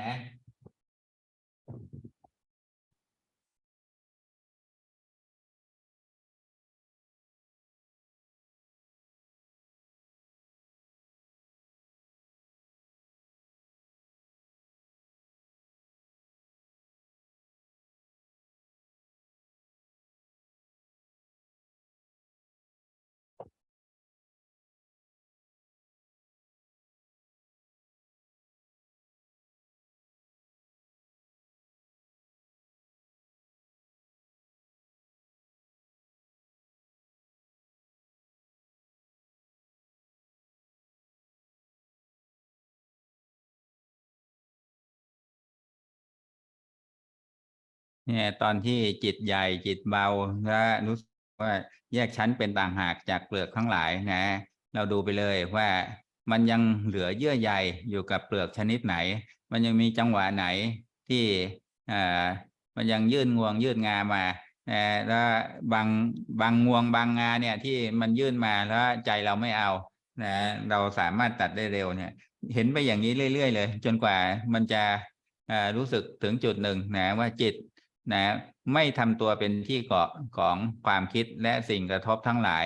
Yeah. เนี่ยตอนที่จิตใหญ่จิตเบาและรู้สึกว่าแยกชั้นเป็นต่างหากจากเปลือกทั้งหลายนะ เราดูไปเลยว่ามันยังเหลือเยื่อใยอยู่กับเปลือกชนิดไหน มันยังมีจังหวะไหนที่อ่ามันยังยื่นงวงยื่นงามาแล้วบางบางงวงบางงาเนี่ยที่มันยื่นมาแล้วใจเราไม่เอานะเราสามารถตัดได้เร็วเนี่ย เห็นไปอย่างนี้เรื่อยๆเลย จนกว่ามันจะรู้สึกถึงจุดหนึ่งนะว่าจิต นะไม่ทำตัวเป็นที่เกาะของความคิดและสิ่งกระทบทั้งหลาย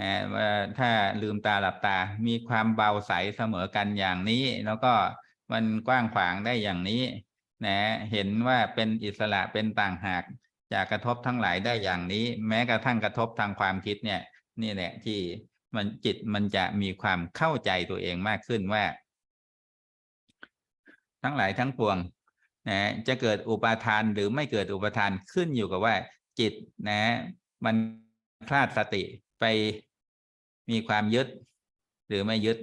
นะว่าถ้าลืมตาหลับตา มีความเบาใสเสมอกันอย่างนี้ แล้วก็มันกว้างขวางได้อย่างนี้นะเห็นว่าเป็นอิสระเป็นต่างหากจากกระทบทั้งหลายได้อย่างนี้ แม้กระทั่งกระทบทางความคิดเนี่ยนี่แหละที่มันจิตมันจะมีความเข้าใจตัวเองมากขึ้นว่า ทั้งหลายทั้งปวง นะจะเกิดอุปาทานหรือไม่เกิดอุปาทานขึ้นอยู่กับว่า จิตนะ มันพลาดสติไปมีความยึด หรือไม่ยึด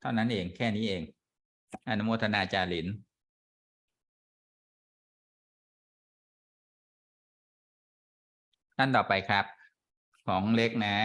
เท่านั้นเองแค่นี้เอง อนุโมทนาจารินท่านต่อไปครับ ของเล็กนะ